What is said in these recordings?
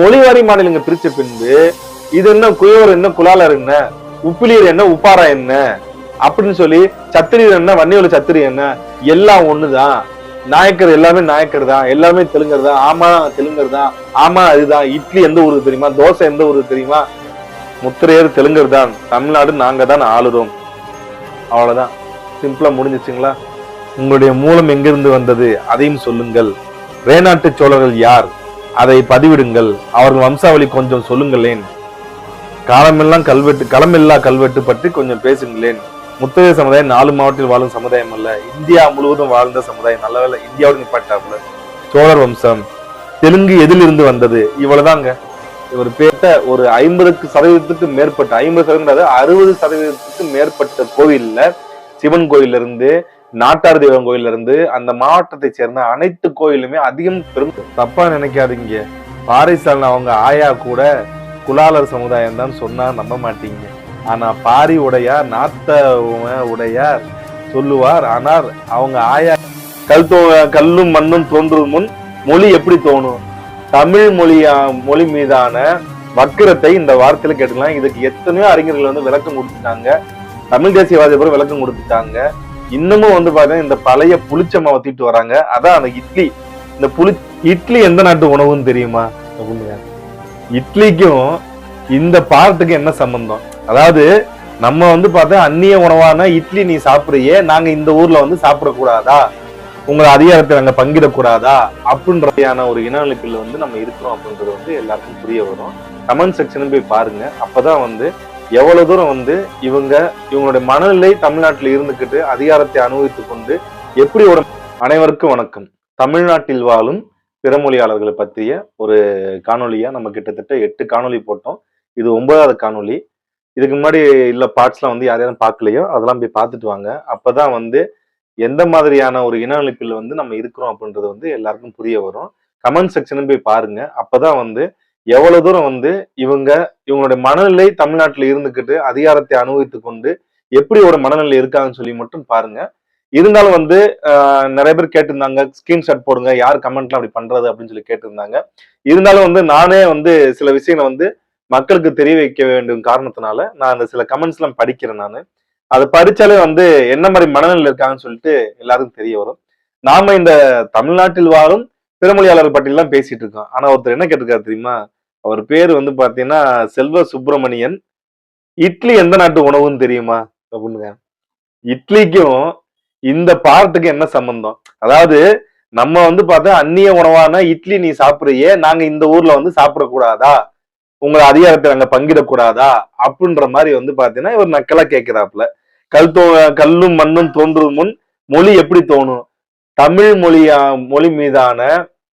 மொழிவாரி மாநிலங்க பிரிச்ச பின்பு இது என்ன குயவர் என்ன குலாலர் என்ன? உப்பிலியர் என்ன உப்பாரா என்ன? அப்படின்னு சொல்லி சத்திரியர் என்ன வன்னியோல சத்திரி என்ன? எல்லாம் ஒண்ணுதான். நாயக்கர் எல்லாமே நாயக்கர் தான். எல்லாமே தெலுங்கர் தான். ஆமா தெலுங்கர் தான். ஆமா அதுதான் இட்லி எந்த ஊருக்கு தெரியுமா? தோசை எந்த ஊருக்கு தெரியுமா? முத்திரையர் தெலுங்கர் தான். தமிழ்நாடு நாங்க தான் ஆளுறோம். அவ்வளவுதான். சிம்பிளா முடிஞ்சிச்சுங்களா? உங்களுடைய மூலம் எங்கிருந்து வந்தது? அதையும் சொல்லுங்கள். வேணாட்டு சோழர்கள் யார்? அதை பதிவிடுங்கள். அவர்கள் வம்சாவளி கொஞ்சம் சொல்லுங்களேன். காலமெல்லாம் கல்வெட்டு களமில்லா கல்வெட்டு பற்றி கொஞ்சம் பேசுங்களேன். முத்தகைய சமுதாயம் நாலு மாவட்டத்தில் வாழும் சமுதாயம் அல்ல. இந்தியா முழுவதும் வாழ்ந்த சமுதாயம். நல்லவேளை இந்தியாவோட நிப்பாட்டாப்புல. சோழர் வம்சம். தெலுங்கு எதிலிருந்து வந்தது? இவ்வளவுதாங்க. இவர் பேட்ட ஒரு ஐம்பதுக்கு சதவீதத்துக்கு மேற்பட்ட ஐம்பது சதவீதம் அறுபது சதவீதத்துக்கு மேற்பட்ட கோவில்ல சிவன் கோயிலிருந்து நாட்டார் தெய்வம் கோயில்ல இருந்து அந்த மாவட்டத்தை சேர்ந்த அனைத்து கோயிலுமே அதிகம் பெரும் தப்பா நினைக்காதீங்க. பாரிசாலன் அவங்க ஆயா கூட குலாலர் சமுதாயம் தான் சொன்னா நம்ப மாட்டீங்க. ஆனா பாரி உடையார் நாத்த உடையார் சொல்லுவார் ஆனால் அவங்க ஆயா கல் தோ கல்லும் மண்ணும் தோன்றும் முன் மொழி எப்படி தோணும்? தமிழ் மொழியா மொழி மீதான வக்கிரத்தை இந்த வார்த்தையில கேட்டுக்கலாம். இதுக்கு எத்தனையோ அறிஞர்கள் வந்து விளக்கம் கொடுத்துட்டாங்க. தமிழ் தேசியவாதி விளக்கம் கொடுத்துட்டாங்க. இன்னமும் வந்து பாத்தீங்கன்னா இந்த பழைய புளிச்ச மாவை தீட்டு வராங்க. அதான் அந்த இட்லி. இந்த புளி இட்லி எந்த நாட்டு உணவுன்னு தெரியுமா? அப்படிங்க. இட்லிக்கும் இந்த பாரத்துக்கு என்ன சம்பந்தம்? அதாவது நம்ம வந்து பார்த்தா அந்நிய உணவான இட்லி நீ சாப்பிடுறியே நாங்க இந்த ஊர்ல வந்து சாப்பிடக்கூடாதா? உங்களை அதிகாரத்தை நாங்க பங்கிடக்கூடாதா? அப்படின்றதையான ஒரு இனநிலைப்பில் வந்து நம்ம இருக்கிறோம் அப்படின்றது வந்து எல்லாருக்கும் புரிய வரும். கமெண்ட் செக்ஷனும் போய் பாருங்க. அப்பதான் வந்து எவ்வளவு தூரம் வந்து இவங்க இவங்களுடைய மனநிலை தமிழ்நாட்டில் இருந்துக்கிட்டு அதிகாரத்தை அனுபவித்துக் கொண்டு எப்படி ஒரு அனைவருக்கும் வணக்கம். தமிழ்நாட்டில் வாழும் பிறமொழியாளர்களை பற்றிய ஒரு காணொலியா நம்ம கிட்டத்தட்ட எட்டு காணொளி போட்டோம். இது ஒன்பதாவது காணொளி. இதுக்கு முன்னாடி இல்ல பார்ட்ஸ்லாம் வந்து யார் யாரும் பார்க்கலையோ அதெல்லாம் போய் பார்த்துட்டு வாங்க. அப்பதான் வந்து எந்த மாதிரியான ஒரு இன அழிப்பில் வந்து நம்ம இருக்கிறோம் அப்படின்றது வந்து எல்லாருக்கும் புரிய வரும். கமெண்ட் செக்ஷனும் போய் பாருங்க. அப்பதான் வந்து எவ்வளவு தூரம் வந்து இவங்க இவங்களுடைய மனநிலை தமிழ்நாட்டில் இருந்துக்கிட்டு அதிகாரத்தை அனுபவித்து கொண்டு எப்படி ஒரு மனநிலை இருக்காங்கன்னு சொல்லி மட்டும் பாருங்க. இருந்தாலும் வந்து நிறைய பேர் கேட்டிருந்தாங்க ஸ்கிரீன்ஷாட் போடுங்க யார் கமெண்ட்லாம் அப்படி பண்றது அப்படின்னு சொல்லி கேட்டிருந்தாங்க. இருந்தாலும் வந்து நானே வந்து சில விஷயங்களை வந்து மக்களுக்கு தெரிய வைக்க வேண்டும் காரணத்தினால நான் அந்த சில கமெண்ட்ஸ் எல்லாம் படிக்கிறேன் நான். அதை படிச்சாலே வந்து என்ன மாதிரி மனநிலை இருக்காங்கன்னு சொல்லிட்டு எல்லாருக்கும் தெரிய வரும். நாம இந்த தமிழ்நாட்டில் வாழும் பிறமொழியாளர் பட்டியலாம் பேசிட்டு இருக்கோம் ஆனா ஒருத்தர் என்ன கேட்டிருக்காரு தெரியுமா? அவர் பேர் வந்து பாத்தீங்கன்னா செல்வ சுப்பிரமணியன். இட்லி எந்த நாட்டு உணவுன்னு தெரியுமா? அப்படிங்க இட்லிக்கும் இந்த பார்ட்டுக்கு என்ன சம்பந்தம்? அதாவது நம்ம வந்து பார்த்தா அந்நிய உணவான இட்லி நீ சாப்பிடுறியே நாங்க இந்த ஊர்ல வந்து சாப்பிடக்கூடாதா? உங்களை அதிகாரத்தை நாங்க பங்கிடக்கூடாதா? அப்படின்ற மாதிரி வந்து பாத்தீங்கன்னா இவர் நக்கலா கேட்கிறாப்புல கல் தோ கல்லும் மண்ணும் தோன்றும் முன் மொழி எப்படி தோணும்? தமிழ் மொழியா மொழி மீதான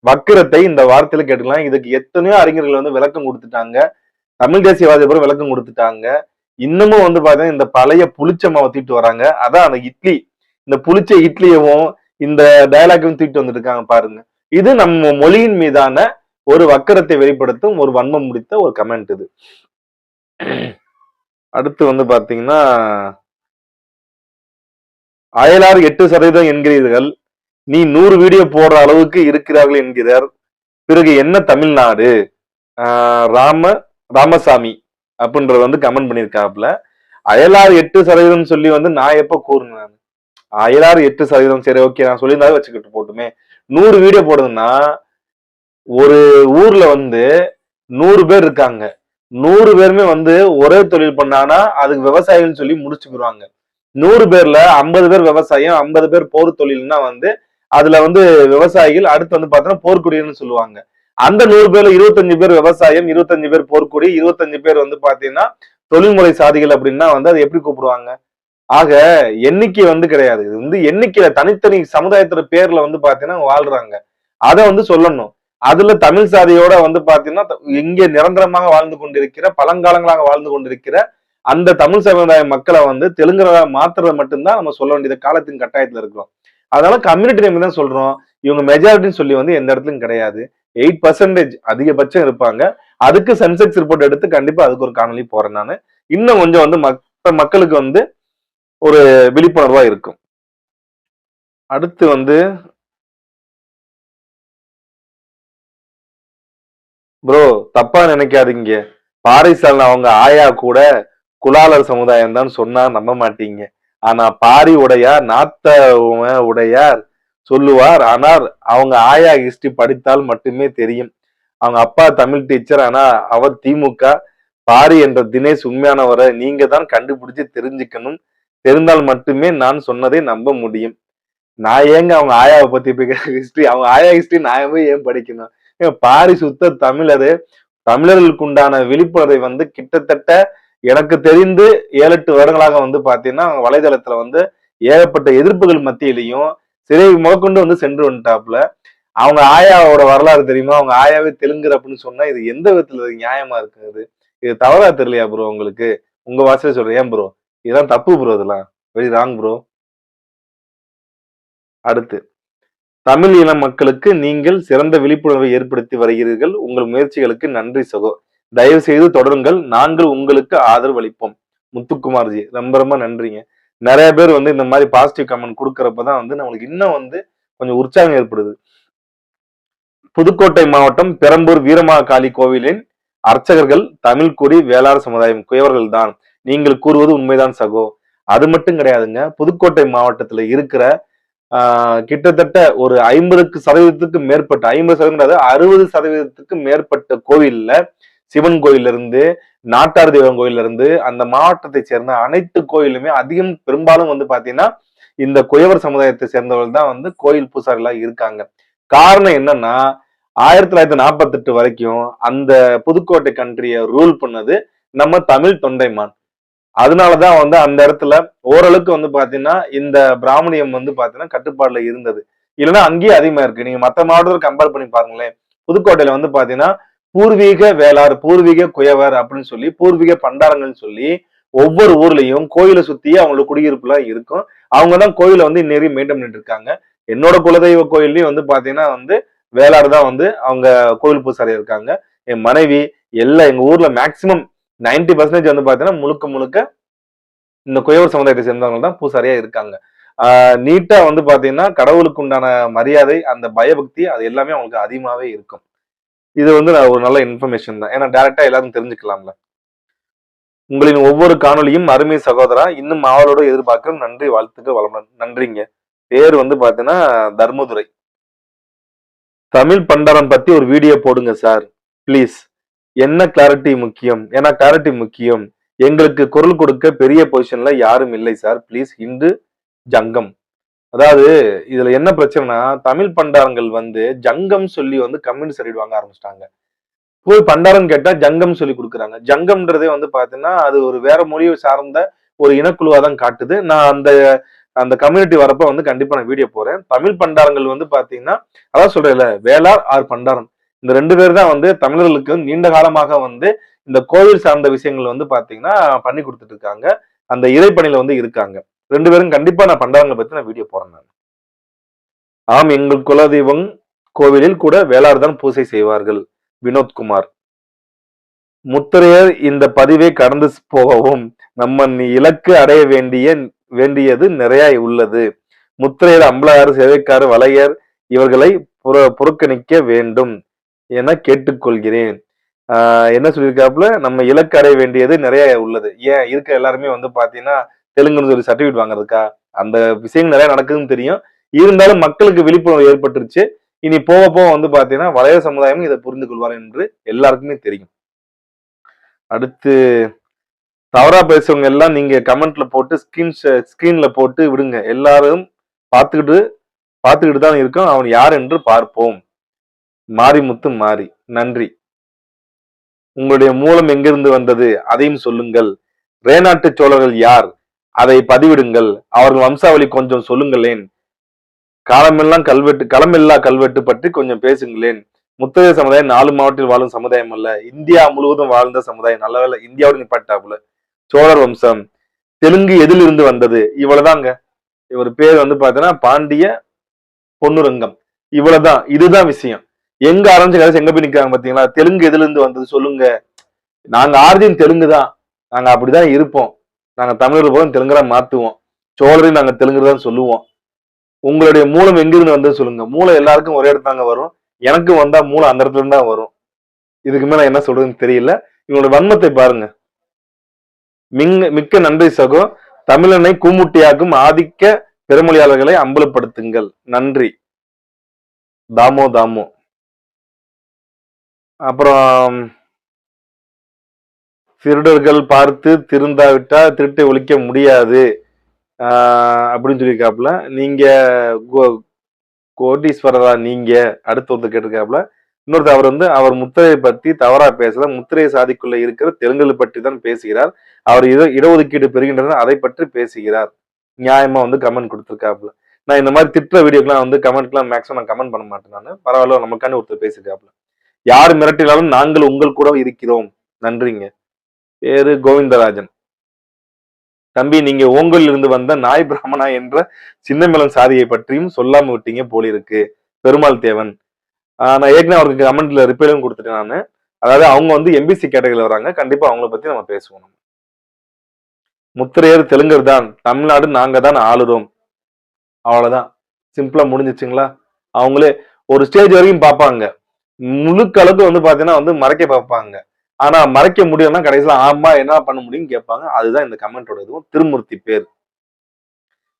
வக்கிரத்தை இந்த வார்த்தையில கேட்டுக்கலாம். இதுக்கு எத்தனையோ அறிஞர்கள் வந்து விளக்கம் கொடுத்துட்டாங்க. தமிழ் தேசியவாதி விளக்கம் கொடுத்துட்டாங்க. இன்னமும் வந்து பாத்தீங்கன்னா இந்த பழைய புளிச்ச மாவை தீட்டு வராங்க. அதான் அந்த இட்லி. இந்த புளிச்ச இட்லியவும் இந்த டயலாக்கையும் தீட்டு வந்துட்டு இருக்காங்க பாருங்க. இது நம்ம மொழியின் மீதான ஒரு வக்கரத்தை வெளிப்படுத்தும் ஒரு வன்மம் முடித்த ஒரு கமெண்ட் இது. அடுத்து வந்து பாத்தீங்கன்னா அயலார் எட்டு சதவீதம் என்கிறீர்கள். நீ நூறு வீடியோ போடுற அளவுக்கு இருக்கிறார்கள் என்கிறார். பிறகு என்ன தமிழ்நாடு? ராம ராமசாமி அப்படின்றது வந்து கமெண்ட் பண்ணியிருக்காப்புல. அயலாறு எட்டு சதவீதம் சொல்லி வந்து நான் எப்போ கூறுனேன் அயலாறு எட்டு சதவீதம் சரி ஓகே நான் சொல்லியிருந்தாலும் வச்சுக்கிட்டு போட்டுமே. நூறு வீடியோ போடுதுன்னா ஒரு ஊர்ல வந்து நூறு பேர் இருக்காங்க. நூறு பேருமே வந்து ஒரே தொழில் பண்ணானா அதுக்கு விவசாயின்னு சொல்லி முடிச்சுக்கிடுவாங்க நூறு பேர்ல ஐம்பது பேர் விவசாயம் ஐம்பது பேர் போர் தொழில்னா வந்து அதுல வந்து விவசாயிகள் அடுத்து வந்து பார்த்தோன்னா போர்க்குடின்னு சொல்லுவாங்க. அந்த நூறு பேர்ல இருபத்தஞ்சு பேர் விவசாயம் இருபத்தஞ்சு பேர் போர்க்குடி இருபத்தஞ்சு பேர் வந்து பாத்தீங்கன்னா தொழில்முறை சாதிகள் அப்படின்னா வந்து அதை எப்படி கூப்பிடுவாங்க? ஆக எண்ணிக்கை வந்து கிடையாது. இது வந்து எண்ணிக்கையில தனித்தனி சமுதாயத்துல பேர்ல வந்து பாத்தீங்கன்னா வாழ்றாங்க. அதை வந்து சொல்லணும். அதுல தமிழ் சாதியோட வந்து பாத்தீங்கன்னா இங்கே நிரந்தரமாக வாழ்ந்து கொண்டிருக்கிற பழங்காலங்களாக வாழ்ந்து கொண்டிருக்கிற அந்த தமிழ் சமுதாய மக்களை வந்து தெலுங்குல மாத்துறது மட்டும்தான் நம்ம சொல்ல வேண்டியது. காலத்தின் கட்டாயத்துல இருக்கிறோம். அதனால கம்யூனிட்டி நேம் தான் சொல்றோம். இவங்க மெஜாரிட்டின்னு சொல்லி வந்து எந்த இடத்துலையும் கிடையாது. எயிட் பர்சன்டேஜ் அதிகபட்சம் இருப்பாங்க. அதுக்கு சென்செக்ஸ் ரிப்போர்ட் எடுத்து கண்டிப்பா அதுக்கு ஒரு காணொலி போறேன் நான். இன்னும் கொஞ்சம் வந்து மற்ற மக்களுக்கு வந்து ஒரு விழிப்புணர்வா இருக்கும். அடுத்து வந்து ப்ரோ தப்பா நினைக்காதீங்க. பாரிசாலன் அவங்க ஆயா கூட குலாலர் சமுதாயம் தான் சொன்னா நம்ப மாட்டீங்க. ஆனா பாரி உடையார் நாத்த உடையார் சொல்லுவார் ஆனால் அவங்க ஆயா ஹிஸ்டரி படித்தால் மட்டுமே தெரியும். அவங்க அப்பா தமிழ் டீச்சர் ஆனா அவர் திமுக. பாரி என்ற தினேஷ் உண்மையானவரை நீங்க தான் கண்டுபிடிச்சு தெரிஞ்சுக்கணும். தெரிந்தால் மட்டுமே நான் சொன்னதை நம்ப முடியும். நான் ஏங்க அவங்க ஆயாவை பத்தி ஹிஸ்டரி அவங்க ஆயா ஹிஸ்டரி நான் போய் ஏன் படிக்கணும்? பாரி சுத்த தமிழரு தமிழர்களுக்கு உண்டான விழிப்புணர்வை வந்து கிட்டத்தட்ட எனக்கு தெரிந்து ஏழு எட்டு வருடங்களாக வந்து பாத்தீங்கன்னா வலைதளத்துல வந்து ஏகப்பட்ட எதிர்ப்புகள் மத்தியிலையும் சிறை முதற்கொண்டு வந்து சென்று வந்துட்டாப்புல. அவங்க ஆயாவோட வரலாறு தெரியுமா? அவங்க ஆயாவே தெலுங்குர் அப்படின்னு சொன்னா இது எந்த விதத்துல நியாயமா இருக்குது? இது தவறா தெரியலையா ப்ரோ உங்களுக்கு? உங்க வாசல சொல்றேன். ஏன் ப்ரோ இதெல்லாம் தப்பு ப்ரோ இதெல்லாம். வெரி ராங் ப்ரோ அடுத்து தமிழ் இன மக்களுக்கு நீங்கள் சிறந்த விழிப்புணர்வை ஏற்படுத்தி வருகிறீர்கள். உங்கள் முயற்சிகளுக்கு நன்றி சகோ. தயவு செய்து தொடருங்கள். நாங்கள் உங்களுக்கு ஆதரவு அளிப்போம் முத்துக்குமார்ஜி ரொம்ப ரொம்ப நன்றிங்க. நிறைய பேர் வந்து இந்த மாதிரி பாசிட்டிவ் கமெண்ட் கொடுக்கறப்பதான் வந்து நம்மளுக்கு இன்னும் வந்து கொஞ்சம் உற்சாகம் ஏற்படுது. புதுக்கோட்டை மாவட்டம் பெரம்பூர் வீரமாகாளி கோவிலின் அர்ச்சகர்கள் தமிழ்குடி வேளாண் சமுதாயம் குயவர்கள் தான். நீங்கள் கூறுவது உண்மைதான் சகோ. அது மட்டும் கிடையாதுங்க. புதுக்கோட்டை மாவட்டத்துல இருக்கிற ஆஹ், கிட்டத்தட்ட ஒரு ஐம்பதுக்கு சதவீதத்துக்கு மேற்பட்ட ஐம்பது சதவீதம் கிடையாது அறுபது சதவீதத்துக்கு மேற்பட்ட கோவில்ல சிவன் கோயில்ல இருந்து நாட்டார் தெய்வம் கோயில்ல இருந்து அந்த மாவட்டத்தை சேர்ந்த அனைத்து கோயிலுமே அதிகம் பெரும்பாலும் வந்து பாத்தீங்கன்னா இந்த குயவர் சமுதாயத்தை சேர்ந்தவர்கள் தான் வந்து கோயில் பூசாரிகளா இருக்காங்க. காரணம் என்னன்னா ஆயிரத்தி தொள்ளாயிரத்தி நாற்பத்தெட்டு வரைக்கும் அந்த புதுக்கோட்டை கண்ட்ரியை ரூல் பண்ணது நம்ம தமிழ் தொண்டைமான். அதனாலதான் வந்து அந்த இடத்துல ஓரளவுக்கு வந்து பாத்தீங்கன்னா இந்த பிராமணியம் வந்து பாத்தீங்கன்னா கட்டுப்பாடுல இருந்தது. இல்லைன்னா அங்கேயே அதிகமா இருக்கு. நீங்க மத்த மாவட்டத்தில் கம்பேர் பண்ணி பாருங்களேன். புதுக்கோட்டையில வந்து பாத்தீங்கன்னா பூர்வீக வேளார் பூர்வீக குயவர் அப்படின்னு சொல்லி பூர்வீக பண்டாரங்கள்னு சொல்லி ஒவ்வொரு ஊர்லயும் கோயிலை சுத்தி அவங்களோட குடியிருப்புலாம் இருக்கும். அவங்க தான் கோயிலை வந்து இன்னேரி மெயின்டைன் பண்ணிட்டு இருக்காங்க. என்னோட குலதெய்வ கோயில்லையும் வந்து பாத்தீங்கன்னா வந்து வேளார் தான் வந்து அவங்க கோயில் பூசாரி இருக்காங்க. என் மனைவி எல்லாம் எங்க ஊர்ல மேக்சிமம் 90% பர்சன்டேஜ் வந்து பாத்தீங்கன்னா முழுக்க முழுக்க இந்த குயவர் சமுதாயத்தை சேர்ந்தவங்க தான் பூசாரியா இருக்காங்க. ஆஹ் நீட்டா வந்து பாத்தீங்கன்னா கடவுளுக்கு உண்டான மரியாதை அந்த பயபக்தி அது எல்லாமே அவங்களுக்கு அதிகமாவே இருக்கும். இது வந்து நான் ஒரு நல்ல இன்ஃபர்மேஷன் தான். ஏன்னா டேரக்டா எல்லாரும் தெரிஞ்சுக்கலாம்ல. உங்களின் ஒவ்வொரு காணொளியும் அருமை சகோதரா இன்னும் ஆவலோட எதிர்பார்க்கிறோம். நன்றி வாழ்த்துக்கள் வளமுடன். நன்றிங்க. பேர் வந்து பாத்தீங்கன்னா தர்மதுரை. தமிழ் பண்டாரம் பத்தி ஒரு வீடியோ போடுங்க சார். ப்ளீஸ் என்ன கிளாரிட்டி முக்கியம்? ஏன்னா கிளாரிட்டி முக்கியம். எங்களுக்கு குரல் கொடுக்க பெரிய பொசிஷன்ல யாரும் இல்லை சார். ப்ளீஸ் இன்று ஜங்கம். அதாவது இதுல என்ன பிரச்சனைனா தமிழ் பண்டாரங்கள் வந்து ஜங்கம் சொல்லி வந்து கம்யூனிஸ்ட் சைடு வாங்க ஆரம்பிச்சிட்டாங்க. போய் பண்டாரம் கேட்டா ஜங்கம் சொல்லி கொடுக்குறாங்க. ஜங்கம்ன்றதே வந்து பாத்தீங்கன்னா அது ஒரு வேற மொழியை சார்ந்த ஒரு இனக்குழுவா தான் காட்டுது. நான் அந்த அந்த கம்யூனிட்டி வரப்ப வந்து கண்டிப்பா நான் வீடியோ போறேன் தமிழ் பண்டாரங்கள் வந்து பாத்தீங்கன்னா அதான் சொல்றேன்ல வேளார் ஆர் பண்டாரம் இந்த ரெண்டு பேர் தான் வந்து தமிழர்களுக்கு நீண்ட காலமாக வந்து இந்த கோவில் சார்ந்த விஷயங்கள் வந்து பாத்தீங்கன்னா பண்ணி கொடுத்துட்டு இருக்காங்க. அந்த இறைப்பணியில வந்து இருக்காங்க. ரெண்டு பேரும் கண்டிப்பா நான் பண்டாரங்களை பத்தி நான் வீடியோ போறேன் நான். ஆம் எங்கள் குலதெய்வம் கோவிலில் கூட வேளார் தான் பூசை செய்வார்கள் வினோத்குமார். முத்திரையர் இந்த பதிவை கடந்து போகவும் நம்ம இலக்கு அடைய வேண்டிய வேண்டியது நிறைய உள்ளது. முத்திரையர் அம்பலாறு சேவைக்காரர் வலையர் இவர்களை புற புறக்கணிக்க வேண்டும் என கேட்டுக்கொள்கிறேன். ஆஹ் என்ன சொல்லியிருக்காப்புல? நம்ம இலக்கு அடைய வேண்டியது நிறைய உள்ளது. ஏன் இருக்க எல்லாருமே வந்து பாத்தீங்கன்னா தெலுங்குன்னு சொல்லி சர்டிஃபிகேட் வாங்குறதுக்கா? அந்த விஷயங்கள் நிறைய நடக்குதுன்னு தெரியும். இருந்தாலும் மக்களுக்கு விழிப்புணர்வு ஏற்பட்டுருச்சு. இனி போக போக வந்து பாத்தீங்கன்னா வளைய சமுதாயமும் இதை புரிந்து கொள்வார் என்று எல்லாருக்குமே தெரியும். அடுத்து தவறா பேசுறவங்க எல்லாம் நீங்க கமெண்ட்ல போட்டு ஸ்கிரீன் ஸ்கிரீன்ல போட்டு விடுங்க. எல்லாரும் பார்த்துக்கிட்டு பார்த்துக்கிட்டு தான் இருக்கோம். அவன் யார் என்று பார்ப்போம். மாரிமுத்து மாறி. நன்றி. உங்களுடைய மூலம் எங்கிருந்து வந்தது? அதையும் சொல்லுங்கள். ரேநாட்டு சோழர்கள் யார்? அதை பதிவிடுங்கள். அவர்கள் வம்சாவளி கொஞ்சம் சொல்லுங்களேன். காலமெல்லாம் கல்வெட்டு களமில்லா கல்வெட்டு பற்றி கொஞ்சம் பேசுங்களேன். முத்தகைய சமுதாயம் நாலு மாவட்டத்தில் வாழும் சமுதாயம் அல்ல. இந்தியா முழுவதும் வாழ்ந்த சமுதாயம். நல்லவேளை இந்தியாவோட நிப்பாட்டாப்புல. சோழர் வம்சம். தெலுங்கு எதிலிருந்து வந்தது? இவ்வளவுதாங்க. இவர் பேர் வந்து பாத்தீங்கன்னா பாண்டிய பொன்னுரங்கம். இவ்வளவுதான். இதுதான் விஷயம். எங்க ஆரம்பிச்ச கதை எங்க போய் நிக்கிறாங்க பாத்தீங்களா? தெலுங்கு எதுல இருந்து வந்தது சொல்லுங்க. நாங்க ஆர்ஜின் தெலுங்கு தான் நாங்க அப்படிதான் இருப்போம். நாங்கள் தமிழர் போதும் தெலுங்குரா மாற்றுவோம் சோழரையும் நாங்கள் தெலுங்கு தான் சொல்லுவோம். உங்களுடைய மூலம் எங்கிருந்து வந்தது சொல்லுங்க. மூளை எல்லாருக்கும் ஒரே இடத்தாங்க வரும். எனக்கு வந்தா மூளை அந்த இடத்துல தான் வரும். இதுக்கு மேல என்ன சொல்றதுன்னு தெரியல. இவங்களோட வன்மத்தை பாருங்க. மிங்க மிக்க நன்றி சகோ. தமிழனை கூமுட்டியாக்கும் ஆதிக்க பிறமொழியாளர்களை அம்பலப்படுத்துங்கள். நன்றி. தாமோ தாமோ. அப்புறம் திருடர்கள் பார்த்து திருந்தாவிட்டா திருட்டை ஒழிக்க முடியாது. அப்படின்னு சொல்லியிருக்காப்புல. நீங்க கோ- கோடீஸ்வரரா நீங்க அடுத்து ஒருத்தர் கேட்டிருக்காப்புல. இன்னொருத்தர் அவர் வந்து அவர் முத்திரையை பத்தி தவறா பேசல. முத்திரை சாதிக்குள்ள இருக்கிற தெலுங்குகள் பற்றி தான் பேசுகிறார். அவர் இட இடஒதுக்கீடு பெறுகின்றனர் அதை பற்றி பேசுகிறார். நியாயமா வந்து கமெண்ட் கொடுத்துருக்காப்புல. நான் இந்த மாதிரி திட்டுற வீடியோக்கெல்லாம் வந்து கமெண்ட்லாம் மேக்ஸிமம் நான் கமெண்ட் பண்ண மாட்டேன் நான். பரவாயில்ல நமக்காண்டி ஒருத்தர் பேசியிருக்காப்புல. யார் மிரட்டினாலும் நாங்கள் உங்கள் கூட இருக்கிறோம். நன்றிங்க. பேரு கோவிந்தராஜன். தம்பி நீங்க ஓங்கலில் இருந்து வந்த நாய் பிராமணா என்ற சின்னமிளம் சாதியை பற்றியும் சொல்லாம விட்டீங்க போலிருக்கு. பெருமாள் தேவன். நான் ஏற்கனவே அவருக்கு கமெண்ட்ல ரிப்பேரும் கொடுத்துட்டேன் நான். அதாவது அவங்க வந்து எம்பிசி கேட்டகரியில் வராங்க. கண்டிப்பா அவங்கள பத்தி நம்ம பேசுவோம் நம்ம. முத்திரையர் தெலுங்கர் தான். தமிழ்நாடு நாங்க தான் ஆளுறோம். அவ்வளவுதான். சிம்பிளா முடிஞ்சிச்சுங்களா? அவங்களே ஒரு ஸ்டேஜ் வரைக்கும் பார்ப்பாங்க. முழுக்க அளவுக்கு வந்து பாத்தீங்கன்னா வந்து மறைக்க பார்ப்பாங்க. ஆனா மறைக்க முடியும்னா கடைசியில ஆமா என்ன பண்ண முடியும்னு கேட்பாங்க. அதுதான் இந்த கமெண்டோட இதுவும். திருமூர்த்தி பேர்.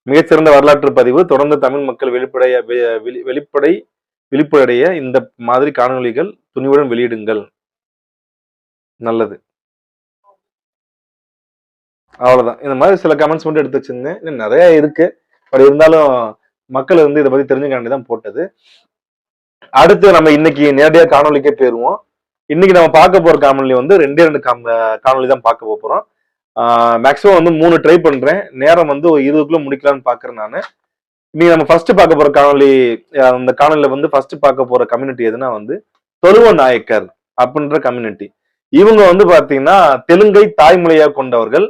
மிகச்சிறந்த வரலாற்று பதிவு. தொடர்ந்து தமிழ் மக்கள் வெளிப்படைய வெ- வெளி- வெளிப்படை விழிப்புடைய இந்த மாதிரி காணொளிகள் துணிவுடன் வெளியிடுங்கள். நல்லது. அவ்வளவுதான். இந்த மாதிரி சில கமெண்ட்ஸ் மட்டும் எடுத்து வச்சிருந்தேன். இன்னும் நிறைய இருக்கு. பட் இருந்தாலும் மக்கள் வந்து இதை பத்தி தெரிஞ்சுக்காண்டி தான் போட்டது. அடுத்து நம்ம இன்னைக்கு நேரடியாக காணொலிக்கே போயிருவோம். இன்னைக்கு நம்ம பார்க்க போற காணொளி வந்து ரெண்டே ரெண்டு காம்- தான் பார்க்க போறோம். மேக்ஸிமம் வந்து மூணு ட்ரை பண்றேன். நேரம் வந்து ஒரு இருபதுக்குள்ள முடிக்கலாம்னு பாக்குறேன் நான். இன்னைக்கு நம்ம ஃபர்ஸ்ட் பார்க்க போற காணொளி அந்த காணொலியில வந்து ஃபர்ஸ்ட் பார்க்க போற கம்யூனிட்டி எதுனா வந்து தொழுவ நாயக்கர் அப்படின்ற கம்யூனிட்டி இவங்க வந்து பாத்தீங்கன்னா தெலுங்கை தாய்மொழியா கொண்டவர்கள்.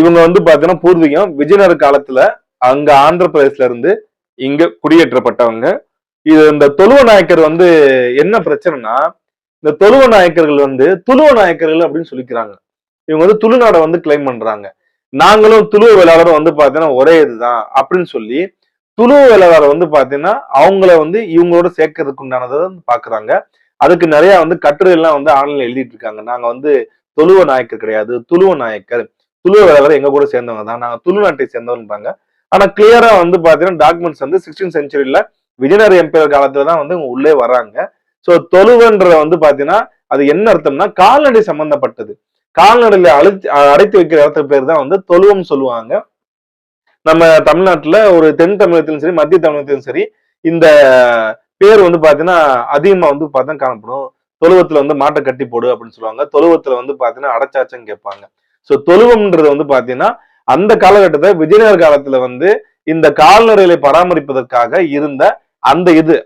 இவங்க வந்து பாத்தீங்கன்னா பூர்வீகம் விஜயநகர் காலத்துல அங்க ஆந்திர பிரதேசல இருந்து இங்க குடியேற்றப்பட்டவங்க. இது இந்த தொழுவ நாயக்கர் வந்து என்ன பிரச்சனைனா இந்த தொழுவ நாயக்கர்கள் வந்து துளுவ நாயக்கர்கள் அப்படின்னு சொல்லிக்கிறாங்க. இவங்க வந்து துளுநாடை வந்து கிளைம் பண்றாங்க. நாங்களும் துளுவ வேளாளரும் வந்து பாத்தீங்கன்னா ஒரே இதுதான் அப்படின்னு சொல்லி துளுவ வேளாளரை வந்து பாத்தீங்கன்னா அவங்கள வந்து இவங்களோட சேர்க்கறதுக்கு உண்டானதை வந்து பாக்குறாங்க. அதுக்கு நிறைய வந்து கட்டுரை எல்லாம் வந்து ஆன்லைன்ல எழுதிட்டு இருக்காங்க நாங்க வந்து தொழுவ நாயக்கர் கிடையாது துளுவ நாயக்கர். துளுவ வேளாளர் எங்க கூட சேர்ந்தவங்க தான். நாங்க துளுநாட்டை சேர்ந்தவன்றாங்க ஆனா கிளியரா வந்து பாத்தீங்கன்னா டாக்குமெண்ட்ஸ் வந்து சிக்ஸ்டீன் செஞ்சுரியில விஜயநகர் எம்பையர் காலத்துல தான் வந்து உள்ளே வராங்க சோ தொழுவன்ற வந்து பாத்தீங்கன்னா அது என்ன அர்த்தம்னா கால்நடை சம்பந்தப்பட்டது. கால்நடையில அழைத்து அடைத்து வைக்கிற இடத்துக்கு பேர் தான் வந்து தொழுவம் சொல்லுவாங்க. நம்ம தமிழ்நாட்டுல ஒரு தென் தமிழகத்திலும் சரி மத்திய தமிழகத்திலும் சரி இந்த பேர் வந்து பாத்தீங்கன்னா அதிகமா வந்து பார்த்தா காணப்படும். தொழுவத்துல வந்து மாட்டை கட்டி போடு அப்படின்னு சொல்லுவாங்க. தொழுவத்துல வந்து பாத்தீங்கன்னா அடைச்சாச்சும் கேட்பாங்க. சோ தொழுவம்ன்றது வந்து பாத்தீங்கன்னா அந்த காலகட்டத்தை விஜயநகர் காலத்துல வந்து இந்த கால்நடைகளை பராமரிப்பதற்காக இருந்த அந்த இது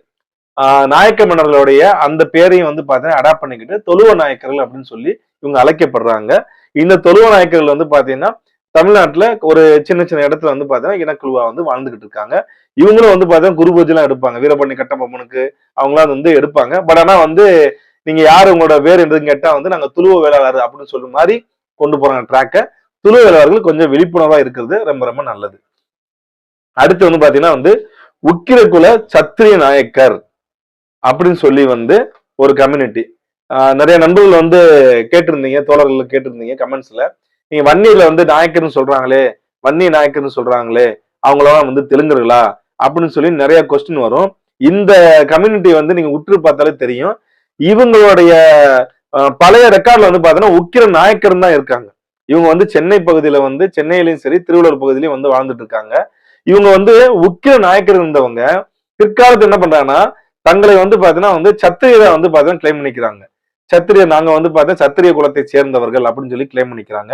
நாயக்க மன்னர்களுடைய அந்த பேரையும் வந்து பார்த்தீங்கன்னா அடாப்ட் பண்ணிக்கிட்டு தொழுவ நாயக்கர்கள் அப்படின்னு சொல்லி இவங்க அழைக்கப்படுறாங்க. இந்த தொழுவ நாயக்கர்கள் வந்து பார்த்தீங்கன்னா தமிழ்நாட்டில் ஒரு சின்ன சின்ன இடத்துல வந்து பார்த்தீங்கன்னா இனக்குழுவா வந்து வாழ்ந்துகிட்டு இருக்காங்க. இவங்களும் வந்து பார்த்தீங்கன்னா குரு பூஜைலாம் எடுப்பாங்க. வீரபண்ணி கட்டபொம்மனுக்கு அவங்களாம் வந்து எடுப்பாங்க. பட் ஆனால் வந்து நீங்க யார் உங்களோட வேர் என்று கேட்டால் வந்து நாங்கள் துளுவ வேளாளர் அப்படின்னு சொல்ற மாதிரி கொண்டு போறாங்க ட்ராக்கை துளுவ வேளாளர்கள் கொஞ்சம் விழிப்புணர்வாக இருக்கிறது ரொம்ப ரொம்ப நல்லது. அடுத்து வந்து பார்த்தீங்கன்னா வந்து உக்கிரகுல சத்திரிய நாயக்கர். அப்படின்னு சொல்லி வந்து ஒரு கம்யூனிட்டி நிறைய நண்பர்கள் வந்து கேட்டிருந்தீங்க தோழர்கள் கேட்டிருந்தீங்க கமெண்ட்ஸ்ல நீங்க வன்னியில வந்து நாயக்கர்னு சொல்றாங்களே வன்னி நாயக்கர்னு சொல்றாங்களே அவங்களாம் வந்து தெலுங்கர்களா அப்படின்னு சொல்லி நிறைய கொஸ்டின் வரும். இந்த கம்யூனிட்டி வந்து நீங்க உற்று பார்த்தாலே தெரியும். இவங்களுடைய பழைய ரெக்கார்ட்ல வந்து பாத்தீங்கன்னா உக்கிர நாயக்கர் தான் இருக்காங்க. இவங்க வந்து சென்னை பகுதியில வந்து சென்னையிலயும் சரி திருவள்ளூர் பகுதியிலயும் வந்து வாழ்ந்துட்டு இருக்காங்க. இவங்க வந்து உக்கிர நாயக்கர் இருந்தவங்க பிற்காலத்து என்ன பண்றாங்கன்னா தங்களை வந்து பாத்தீங்கன்னா வந்து சத்திரியரை வந்து பாத்தீங்கன்னா கிளைம் பண்ணிக்கிறாங்க. சத்திரியர் நாங்க வந்து பார்த்தா சத்திரிய குலத்தை சேர்ந்தவர்கள் அப்படின்னு சொல்லி கிளைம் பண்ணிக்கிறாங்க.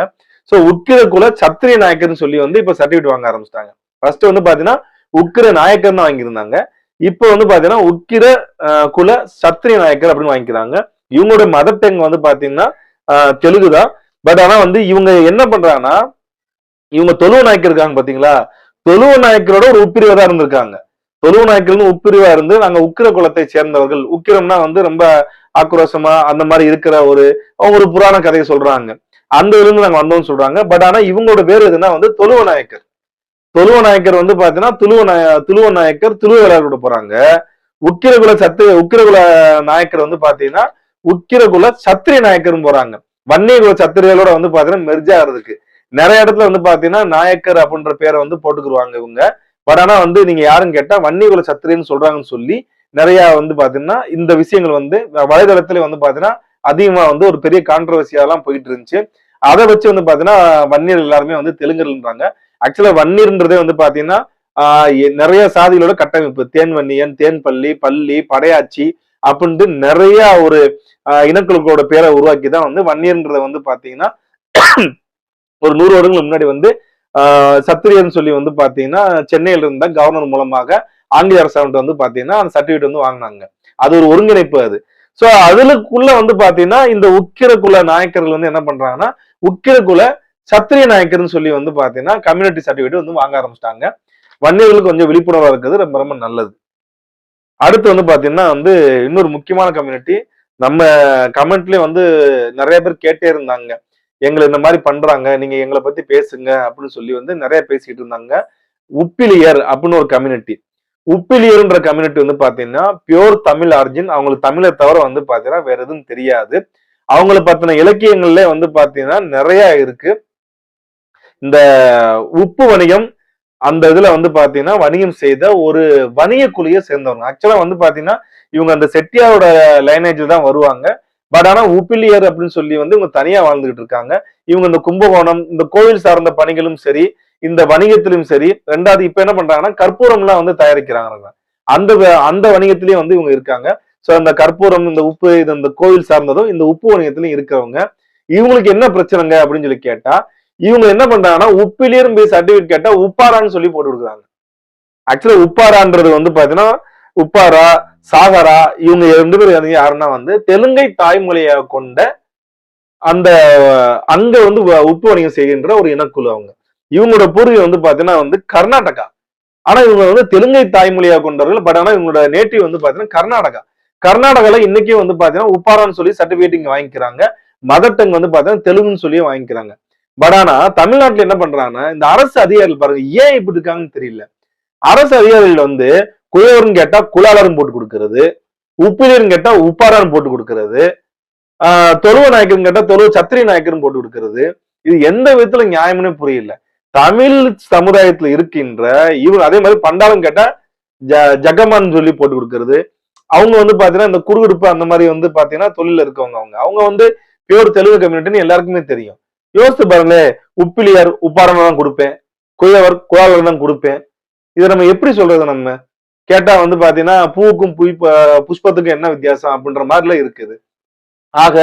சோ உக்கிர குல சத்திரிய நாயக்கர்னு சொல்லி வந்து இப்ப சர்டிபிகேட் வாங்க ஆரம்பிச்சிட்டாங்க. ஃபர்ஸ்ட் வந்து பாத்தீங்கன்னா உக்கிர நாயக்கர் தான் வாங்கியிருந்தாங்க. இப்போ வந்து பாத்தீங்கன்னா உக்கிர குல சத்திரிய நாயக்கர் அப்படின்னு வாங்கிக்கிறாங்க. இவங்களோட மதர் டங் வந்து பாத்தீங்கன்னா தெலுங்கு தான். பட் ஆனா வந்து இவங்க என்ன பண்றாங்கன்னா இவங்க தொழுவ நாயக்கர் இருக்காங்க பாத்தீங்களா? தொழுவ நாயக்கரோட ஒரு உப்பிரிவா இருந்திருக்காங்க. தொழுவ நாயக்கர்னு உப்பிரிவா இருந்து நாங்க உக்கிர குலத்தை சேர்ந்தவர்கள். உக்கிரம்னா வந்து ரொம்ப ஆக்ரோஷமா அந்த மாதிரி இருக்கிற ஒரு அவங்க ஒரு புராண கதையை சொல்றாங்க. அந்த இருந்து நாங்க வந்தோம்னு சொல்றாங்க. பட் ஆனா இவங்களோட பேர் எதுனா வந்து தொழுவ நாயக்கர் தொழுவ நாயக்கர் வந்து பாத்தீங்கன்னா துளுவ நாய துளுவ நாயக்கர் துளுவலர்களோட போறாங்க உக்கிரகுல சத்து உக்கிரகுல நாயக்கர் வந்து பாத்தீங்கன்னா உக்கிரகுல சத்திரிய நாயக்கரும் போறாங்க. வன்னியகுல சத்திரியர்களோட வந்து பாத்தீங்கன்னா மெர்ஜ் ஆகிறதுக்கு. நிறைய இடத்துல வந்து பாத்தீங்கன்னா நாயக்கர் அப்படின்ற பேரை வந்து போட்டுக்குருவாங்க இவங்க. பட் ஆனா வந்து நீங்க யாருன்னு கேட்டா வன்னிய குல சத்திரியன்னு சொல்றாங்கன்னு சொல்லி நிறைய வந்து பாத்தீங்கன்னா இந்த விஷயங்கள் வந்து வலைதளத்துல வந்து பாத்தீங்கன்னா அதிகமா வந்து ஒரு பெரிய கான்ட்ரவர்சியாலாம் போயிட்டு இருந்துச்சு அதை வச்சு வந்து பாத்தீங்கன்னா வன்னியர் எல்லாருமே வந்து தெலுங்குன்றாங்க ஆக்சுவலா வன்னியர்ன்றதே வந்து பாத்தீங்கன்னா நிறைய சாதிகளோட கட்டமைப்பு. தேன் வன்னியன் தேன் பள்ளி பள்ளி படையாச்சி அப்படின்ட்டு நிறைய ஒரு இனக்குழுக்களோட பேரை உருவாக்கி தான் வந்து வன்னியர்ன்றதை வந்து பாத்தீங்கன்னா ஒரு நூறு வருடங்களுக்கு முன்னாடி வந்து சத்திரியன் சொல்லி வந்து பாத்தீங்கன்னா சென்னையில இருந்த கவர்னர் மூலமாக ஆங்கில அரசாங்கம் வந்து பாத்தீங்கன்னா அந்த சர்டிபிகேட் வந்து வாங்கினாங்க. அது ஒரு ஒருங்கிணைப்பு அது. சோ அதுலக்குள்ள வந்து பாத்தீங்கன்னா இந்த உக்கிர குல நாயக்கர்கள் வந்து என்ன பண்றாங்கன்னா உக்கிர குல சத்திரிய நாயக்கர்னு சொல்லி வந்து பாத்தீங்கன்னா கம்யூனிட்டி சர்டிபிகேட் வந்து வாங்க ஆரம்பிச்சிட்டாங்க. வன்னியர்களுக்கு கொஞ்சம் விழிப்புணர்வா இருக்குது ரொம்ப ரொம்ப நல்லது. அடுத்து வந்து பாத்தீங்கன்னா வந்து இன்னொரு முக்கியமான கம்யூனிட்டி நம்ம கமெண்ட்லயே வந்து நிறைய பேர் கேட்டே இருந்தாங்க. எங்களை இந்த மாதிரி பண்றாங்க நீங்க எங்களை பத்தி பேசுங்க அப்படின்னு சொல்லி வந்து நிறைய பேசிக்கிட்டு இருந்தாங்க. உப்பிலியர் அப்படின்னு ஒரு கம்யூனிட்டி உப்பிலியர்ன்ற கம்யூனிட்டி வந்து பாத்தீங்கன்னா பியோர் தமிழ் ஆர்ஜின் அவங்களுக்கு தமிழை தவிர வந்து பாத்தீங்கன்னா வேற எதுவும் தெரியாது. அவங்கள பத்தின இலக்கியங்கள்ல வந்து பாத்தீங்கன்னா நிறைய இருக்கு. இந்த உப்பு வணிகம் அந்த இதுல வந்து பாத்தீங்கன்னா வணிகம் செய்த ஒரு வணிக குழியை சேர்ந்தவங்க. ஆக்சுவலா வந்து பாத்தீங்கன்னா இவங்க அந்த செட்டியாரோட லைனேஜ் தான் வருவாங்க. பட் ஆனா உப்பிலியர் அப்படின்னு சொல்லி வந்து இவங்க தனியா வாழ்ந்துகிட்டு இருக்காங்க. இவங்க இந்த கும்பகோணம் இந்த கோவில் சார்ந்த பணிகளும் சரி இந்த வணிகத்திலும் சரி ரெண்டாவது இப்ப என்ன பண்றாங்கன்னா கற்பூரம்லாம் வந்து தயாரிக்கிறாங்க அந்த அந்த வணிகத்திலயும் வந்து இவங்க இருக்காங்க. சோ அந்த கற்பூரம் இந்த உப்பு இது இந்த கோவில் சார்ந்ததும் இந்த உப்பு வணிகத்திலயும் இருக்கிறவங்க. இவங்களுக்கு என்ன பிரச்சனைங்க அப்படின்னு சொல்லி கேட்டா இவங்க என்ன பண்றாங்கன்னா உப்பிலியர் போய் சர்டிபிகேட் கேட்டா உப்பாரான்னு சொல்லி போட்டு கொடுக்குறாங்க. ஆக்சுவலா உப்பாரான்றது வந்து பாத்தீங்கன்னா உப்பாரா சாகரா இவங்க ரெண்டு பேரும் யாருன்னா வந்து தெலுங்கை தாய்மொழியாக கொண்ட அந்த அங்க வந்து வ- உப்பு வணிகம் செய்கின்ற ஒரு இனக்குழு அவங்க. இவங்களோட பூர்வீகம் வந்து பாத்தீங்கன்னா வந்து கர்நாடகா. ஆனா இவங்க வந்து தெலுங்கை தாய்மொழியாக கொண்டவர்கள் பட் ஆனா இவங்களோட நேட்டிவ் வந்து பாத்தீங்கன்னா கர்நாடகா. கர்நாடகால இன்னைக்கும் வந்து பாத்தீங்கன்னா உப்பாரான்னு சொல்லி சர்டிபிகேட் இங்க வாங்கிக்கிறாங்க. மதர் டங் வந்து பாத்தீங்கன்னா தெலுங்குன்னு சொல்லி வாங்கிக்கிறாங்க. பட் ஆனா தமிழ்நாட்டுல என்ன பண்றாங்கன்னா இந்த அரசு அதிகாரிகள் பாருங்க ஏன் இப்படி இருக்காங்கன்னு தெரியல. அரசு அதிகாரிகள் வந்து குயவர்னு கேட்டா குலாலரும் போட்டு கொடுக்கறது உப்பிலியர்னு கேட்டா உப்பாரான்னு போட்டு கொடுக்கறது ஆஹ் தொழுவ நாயக்கர்னு கேட்டா தொழுவ சத்திரி நாயக்கர்னு போட்டு கொடுக்கறது. இது எந்த விதத்துல நியாயம்னு புரியல. தமிழ் சமுதாயத்துல இருக்கின்ற இவர் அதே மாதிரி பண்டாரம் கேட்டா ஜ ஜகமான் சொல்லி போட்டு கொடுக்கறது. அவங்க வந்து பாத்தீங்கன்னா இந்த குறுகுறுப்பு அந்த மாதிரி வந்து பாத்தீங்கன்னா தொழில இருக்கவங்க அவங்க. அவங்க வந்து பியூர் தெலுங்கு கம்யூனிட்டின்னு எல்லாருக்குமே தெரியும். யோசித்து பாருங்களேன் உப்பிலியார் உப்பாரம் தான் கொடுப்பேன் குயவர் குழாவர் தான் கொடுப்பேன். இதை நம்ம எப்படி சொல்றது நம்ம? கேட்டா வந்து பாத்தீங்கன்னா பூவுக்கும் புய் ப- புஷ்பத்துக்கும் என்ன வித்தியாசம் அப்படின்ற மாதிரிலாம் இருக்குது. ஆக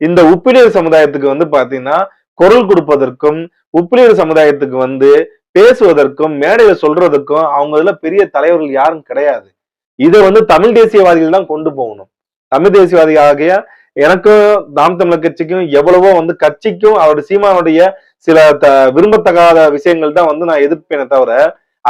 இந்த உப்பிலியர் சமுதாயத்துக்கு வந்து பாத்தீங்கன்னா குரல் கொடுப்பதற்கும் உப்பிலியர் சமுதாயத்துக்கு வந்து பேசுவதற்கும் மேடையில சொல்றதுக்கும் அவங்க இதுல பெரிய தலைவர்கள் யாரும் கிடையாது. இதை வந்து தமிழ் தேசியவாதிகள் தான் கொண்டு போகணும். தமிழ் தேசியவாதி ஆகிய எனக்கும் நாம் தமிழர் கட்சிக்கும் எவ்வளவோ வந்து கட்சிக்கும் அவருடைய சீமானுடைய சில த விரும்பத்தகாத விஷயங்கள் தான் வந்து நான் எதிர்ப்பேனே தவிர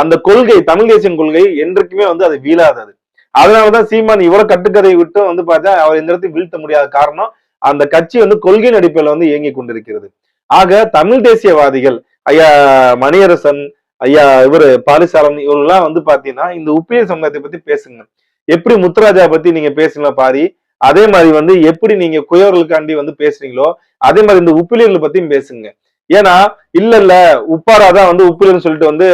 அந்த கொள்கை தமிழ் தேசியம் கொள்கை என்றைக்குமே வந்து அது வீழாதது. அதனாலதான் சீமான் இவ்வளவு கட்டுக்கதையை விட்டு வந்து பார்த்தா அவர் இந்த இடத்தையும் வீழ்த்த முடியாத காரணம் அந்த கட்சி வந்து கொள்கையின் அடிப்படையில் வந்து இயங்கி கொண்டிருக்கிறது. ஆக தமிழ் தேசியவாதிகள் ஐயா மணியரசன் ஐயா இவரு பாரிசாரன் இவர்கள்லாம் வந்து பாத்தீங்கன்னா இந்த உப்பிய சமுதாயத்தை பத்தி பேசுங்க. எப்படி முத்துராஜா பத்தி நீங்க பேசுங்க பாரி அதே மாதிரி வந்து எப்படி நீங்க குயவர்களுக்காண்டி வந்து பேசுறீங்களோ அதே மாதிரி இந்த உப்பிலியர்களை பத்தியும் பேசுங்க. ஏன்னா இல்ல இல்ல உப்பாரா தான் வந்து உப்பிலியர்னு சொல்லிட்டு வந்து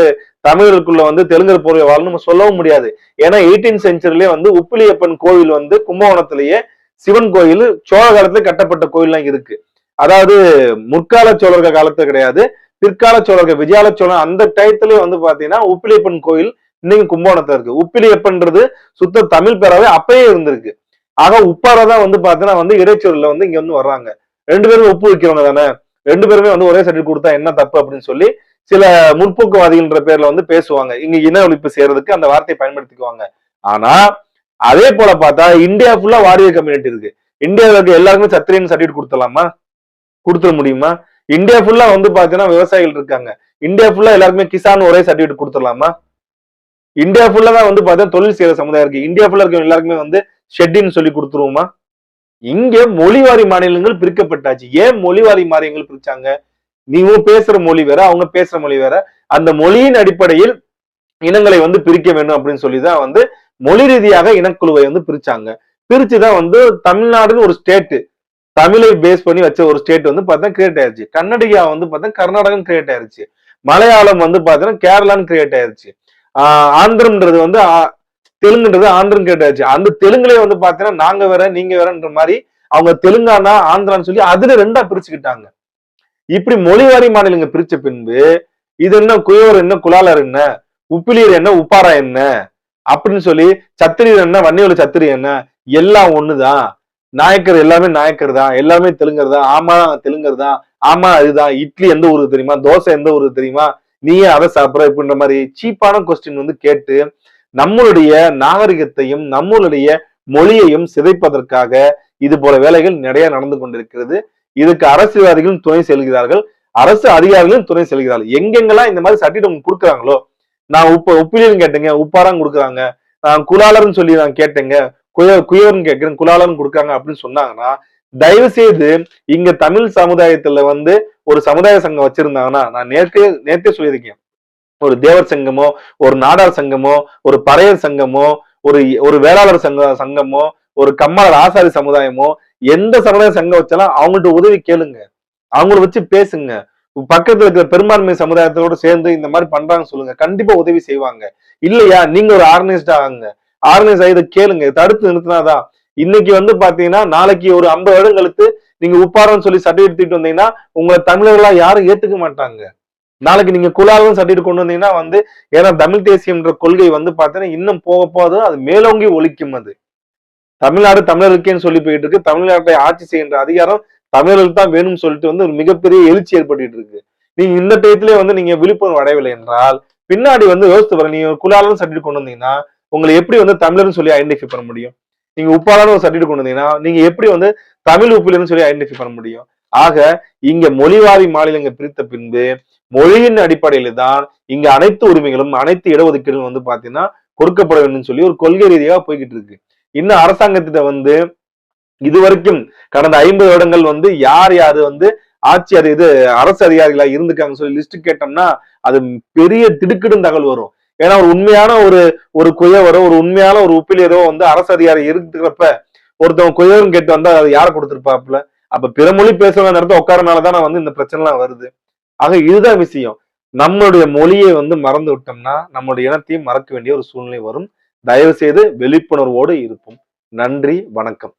தமிழர்களுக்குள்ள வந்து தெலுங்கர் போர்வை வாழ்னு நம்ம சொல்லவும் முடியாது. ஏன்னா எயிட்டீன் செஞ்சுரியிலே வந்து உப்பிலியப்பன் கோவில் வந்து கும்பகோணத்திலேயே சிவன் கோயில் சோழ காலத்துல கட்டப்பட்ட கோயில்லாம் இருக்கு. அதாவது முற்கால சோழர்கள் காலத்துல கிடையாது. பிற்கால சோழர்கள் விஜயால சோழன் அந்த டயத்திலே வந்து பாத்தீங்கன்னா உப்பிலியப்பன் கோயில் இன்னைக்கு கும்பகோணத்துல இருக்கு. உப்பிலியப்பன்றது சுத்த தமிழ் பேராவே அப்பயே இருந்திருக்கு. ஆக உப்பாரதான் வந்து பாத்தீங்கன்னா வந்து இடைச்சூரில் வந்து இங்க வந்து வர்றாங்க. ரெண்டு பேரும் உப்பு வைக்கிறவங்க தானே. ரெண்டு பேருமே வந்து ஒரே சர்டிஃபிகேட் கொடுத்தா என்ன தப்பு அப்படின்னு சொல்லி சில முற்போக்குவாதிகள்ன்ற பேர்ல வந்து பேசுவாங்க. இங்க இன ஒழிப்பு செய்யறதுக்கு அந்த வார்த்தையை பயன்படுத்திக்குவாங்க. ஆனா அதே போல பார்த்தா இந்தியா ஃபுல்லா வாரிய கம்யூனிட்டி இருக்கு. இந்தியாவில் இருக்க எல்லாருக்குமே சத்திரியன் சர்டிஃபிகேட் கொடுத்துடலாமா? கொடுத்துட முடியுமா? இந்தியா ஃபுல்லா வந்து பாத்தீங்கன்னா விவசாயிகள் இருக்காங்க. இந்தியா ஃபுல்லா எல்லாருக்குமே கிசான் ஒரே சர்டிஃபிகேட் கொடுத்துடலாமா? இந்தியா ஃபுல்லா தான் வந்து பாத்தீங்கன்னா தொழில் செய்யற சமுதாயம் இருக்கு. இந்தியா ஃபுல்லா இருக்க எல்லாருக்குமே வந்து ஷெட்டின்னு சொல்லி கொடுத்துருவோமா? இங்க மொழிவாரி மாநிலங்கள் பிரிக்கப்பட்டாச்சு. ஏன் மொழிவாரி மாநிலங்கள் பிரிச்சாங்க? நீவும் பேசுற மொழி வேற அவங்க பேசுற மொழி வேற. அந்த மொழியின் அடிப்படையில் இனங்களை வந்து பிரிக்க வேண்டும் அப்படின்னு சொல்லிதான் வந்து மொழி ரீதியாக இனக்குழுவை வந்து பிரிச்சாங்க. பிரிச்சுதான் வந்து தமிழ்நாடுன்னு ஒரு ஸ்டேட்டு தமிழை பேஸ் பண்ணி வச்ச ஒரு ஸ்டேட் வந்து பார்த்தா கிரியேட் ஆயிருச்சு. கன்னடிகா வந்து பார்த்தா கர்நாடகம் கிரியேட் ஆயிருச்சு. மலையாளம் வந்து பார்த்தீங்கன்னா கேரளான்னு கிரியேட் ஆயிருச்சு. ஆஹ் ஆந்திரம்ன்றது வந்து தெலுங்குன்றது ஆந்திரம் கிரியேட் ஆயிருச்சு. அந்த தெலுங்குலயே வந்து பார்த்தீங்கன்னா நாங்க வேற நீங்க வேறன்ற மாதிரி அவங்க தெலுங்கானா ஆந்திரான்னு சொல்லி அதுல ரெண்டா பிரிச்சுக்கிட்டாங்க. இப்படி மொழிவாரி மாநிலங்க பிரிச்ச பின்பு இது என்ன குயோர் என்ன குலாலர் என்ன உப்பிலியர் என்ன உப்பாரா என்ன அப்படின்னு சொல்லி சத்திரியர் என்ன வன்னியோல சத்திரி என்ன எல்லாம் ஒண்ணுதான் நாயக்கர் எல்லாமே நாயக்கர் தான் எல்லாமே தெலுங்கர் தான் ஆமா தெலுங்கர் தான் ஆமா அதுதான் இட்லி எந்த ஊருக்கு தெரியுமா தோசை எந்த ஊருக்கு தெரியுமா நீயே அதை சாப்பிட்ற இப்படின்ற மாதிரி சீப்பான கொஸ்டின் வந்து கேட்டு நம்மளுடைய நாகரிகத்தையும் நம்மளுடைய மொழியையும் சிதைப்பதற்காக இது போல வேலைகள் நிறைய நடந்து கொண்டிருக்கிறது. இதுக்கு அரசியல்வாதிகளும் துணை செல்கிறார்கள். அரசு அதிகாரிகளும் துணை செல்கிறார்கள். எங்கெங்கெல்லாம் இந்த மாதிரி சர்டிஃபிகேட் கொடுக்குறாங்களோ நான் உப்பு உப்பிலியன் கேட்டேங்க உப்பாரம் கொடுக்குறாங்க. நான் குலாளர்னு சொல்லி நான் கேட்டேங்க. குய குயவர்னு கேட்கிறேன் குலாளர்னு கொடுக்குறாங்க அப்படின்னு சொன்னாங்கன்னா தயவு செய்து இங்க தமிழ் சமுதாயத்துல வந்து ஒரு சமுதாய சங்கம் வச்சிருந்தாங்கன்னா நான் நேர்த்தே நேர்த்தே சொல்லியிருக்கேன். ஒரு தேவர் சங்கமோ ஒரு நாடார் சங்கமோ ஒரு பறையர் சங்கமோ ஒரு ஒரு வேளாளர் சங்க சங்கமோ ஒரு கம்மாளர் ஆசாரி சமுதாயமோ எந்த சமுதாய சங்கம் வச்சாலும் அவங்கள்ட்ட உதவி கேளுங்க. அவங்கள வச்சு பேசுங்க. பக்கத்துல இருக்கிற பெரும்பான்மை சமுதாயத்தோட சேர்ந்து இந்த மாதிரி பண்றாங்க சொல்லுங்க. கண்டிப்பா உதவி செய்வாங்க. இல்லையா? நீங்க ஒரு ஆர்கனைஸ்டா ஆகுங்க. ஆர்கனைஸ் ஆகி இதை கேளுங்க. தடுத்து நிறுத்தினாதான் இன்னைக்கு வந்து பாத்தீங்கன்னா நாளைக்கு ஒரு ஐம்பது வருடம் கழித்து நீங்க உப்பாரன்னு சொல்லி சர்டிஃபிகேட் தூக்கிட்டு வந்தீங்கன்னா உங்களை தமிழர்களா யாரும் ஏத்துக்க மாட்டாங்க. நாளைக்கு நீங்க குலாலும் சர்டிஃபிகேட் கொண்டு வந்தீங்கன்னா வந்து ஏன்னா தமிழ் தேசியம்ன்ற கொள்கை வந்து பாத்தீங்கன்னா இன்னும் போக போக அது மேலோங்கி ஒழிக்கும் அது. தமிழ்நாடு தமிழருக்கேன்னு சொல்லி போயிட்டு இருக்கு. தமிழ்நாட்டை ஆட்சி செய்கின்ற அதிகாரம் தமிழர்களுக்கு தான் வேணும்னு சொல்லிட்டு வந்து ஒரு மிகப்பெரிய எழுச்சி ஏற்பட்டு இருக்கு. நீங்க இந்த டயத்திலே வந்து நீங்க விழிப்புணர்வு அடையவில்லை என்றால் பின்னாடி வந்து யோசித்து வர நீங்க குலாலும் சர்டிஃபிகேட் கொண்டு வந்தீங்கன்னா உங்களை எப்படி வந்து தமிழர்னு சொல்லி ஐடென்டிஃபை பண்ண முடியும்? நீங்க உப்பாலான ஒரு சர்டிஃபிகேட் கொண்டு வந்தீங்கன்னா நீங்க எப்படி வந்து தமிழ் உப்பிலன்னு சொல்லி ஐடென்டிஃபை பண்ண முடியும்? ஆக இங்க மொழிவாரி மாநிலங்கள் பிரித்த பின்பு மொழியின் அடிப்படையில தான் இங்க அனைத்து உரிமைகளும் அனைத்து இடஒதுக்கீடுகளும் வந்து பாத்தீங்கன்னா கொடுக்கப்பட வேண்டும் சொல்லி ஒரு கொள்கை ரீதியாக போய்கிட்டு இருக்கு. இன்னும் அரசாங்கத்திட்ட வந்து இதுவரைக்கும் கடந்த ஐம்பது வருடங்கள் வந்து யார் யாரு வந்து ஆட்சி அது இது அரசு அதிகாரிகளா இருந்துக்காங்க சொல்லி லிஸ்ட் கேட்டோம்னா அது பெரிய திடுக்கிடும் தகவல் வரும். ஏன்னா ஒரு உண்மையான ஒரு ஒரு குயவரோ ஒரு உண்மையான ஒரு உப்பிலியரோ வந்து அரசு அதிகாரி இருக்கிறப்ப ஒருத்தவங்க குயவரும் கேட்டு வந்தா அது யாரை கொடுத்துருப்பாப்புல? அப்ப பிற மொழி பேசுற நேரத்தை உட்காரனாலதான் வந்து இந்த பிரச்சனை எல்லாம் வருது. ஆக இதுதான் விஷயம். நம்மளுடைய மொழியை வந்து மறந்து விட்டோம்னா நம்மளுடைய இனத்தையும் மறக்க வேண்டிய ஒரு சூழ்நிலை வரும். தயவு செய்து விழிப்புணர்வோடு இருப்போம். நன்றி வணக்கம்.